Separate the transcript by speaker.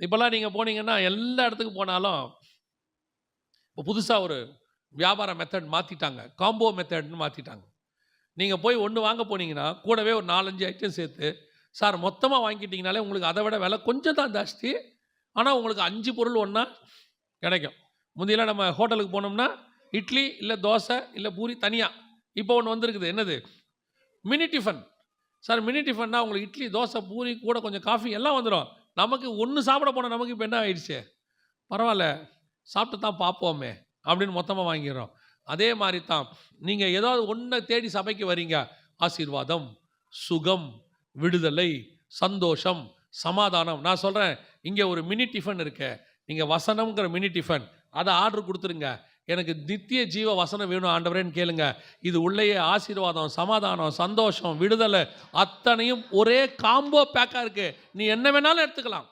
Speaker 1: இப்போல்லாம் நீங்கள் போனீங்கன்னா எல்லா இடத்துக்கு போனாலும் இப்போ புதுசாக ஒரு வியாபார மெத்தட் மாற்றிட்டாங்க காம்போ மெத்தட்னு மாற்றிட்டாங்க நீங்கள் போய் ஒன்று வாங்க போனீங்கன்னா கூடவே ஒரு நாலஞ்சு ஐட்டம் சேர்த்து சார் மொத்தமாக வாங்கிட்டீங்கனாலே உங்களுக்கு அதை விட விலை கொஞ்சம் தான் ஜாஸ்தி. ஆனால் உங்களுக்கு அஞ்சு பொருள் ஒன்றா கிடைக்கும். முந்தையெல்லாம் நம்ம ஹோட்டலுக்கு போனோம்னா இட்லி இல்லை தோசை இல்லை பூரி தனியாக இப்போ ஒன்று வந்திருக்குது. என்னது? மினி டிஃபன் சார் மினி டிஃபன்னா உங்களுக்கு இட்லி தோசை பூரி கூட கொஞ்சம் காஃபி எல்லாம் வந்துடும் நமக்கு ஒன்று சாப்பிட போன நமக்கு இப்போ என்ன ஆயிடுச்சு? பரவாயில்ல சாப்பிட்டு தான் பார்ப்போமே அப்படின்னு மொத்தமாக வாங்கிடுறோம். அதே மாதிரி தான் நீங்கள் ஏதாவது ஒன்றை தேடி சபைக்கு வரீங்க ஆசீர்வாதம் சுகம் விடுதலை சந்தோஷம் சமாதானம். நான் சொல்கிறேன் இங்கே ஒரு மினி டிஃபன் இருக்கு. நீங்கள் வசனம்ங்கிற மினி டிஃபன் அதை ஆர்டர் கொடுத்துருங்க. எனக்கு நித்திய ஜீவ வசனம் வேணும் ஆண்டவரேன்னு கேளுங்க. இது உள்ளேயே ஆசீர்வாதம் சமாதானம் சந்தோஷம் விடுதலை அத்தனையும் ஒரே காம்போ பேக்காக இருக்குது நீ என்ன வேணாலும் எடுத்துக்கலாம்.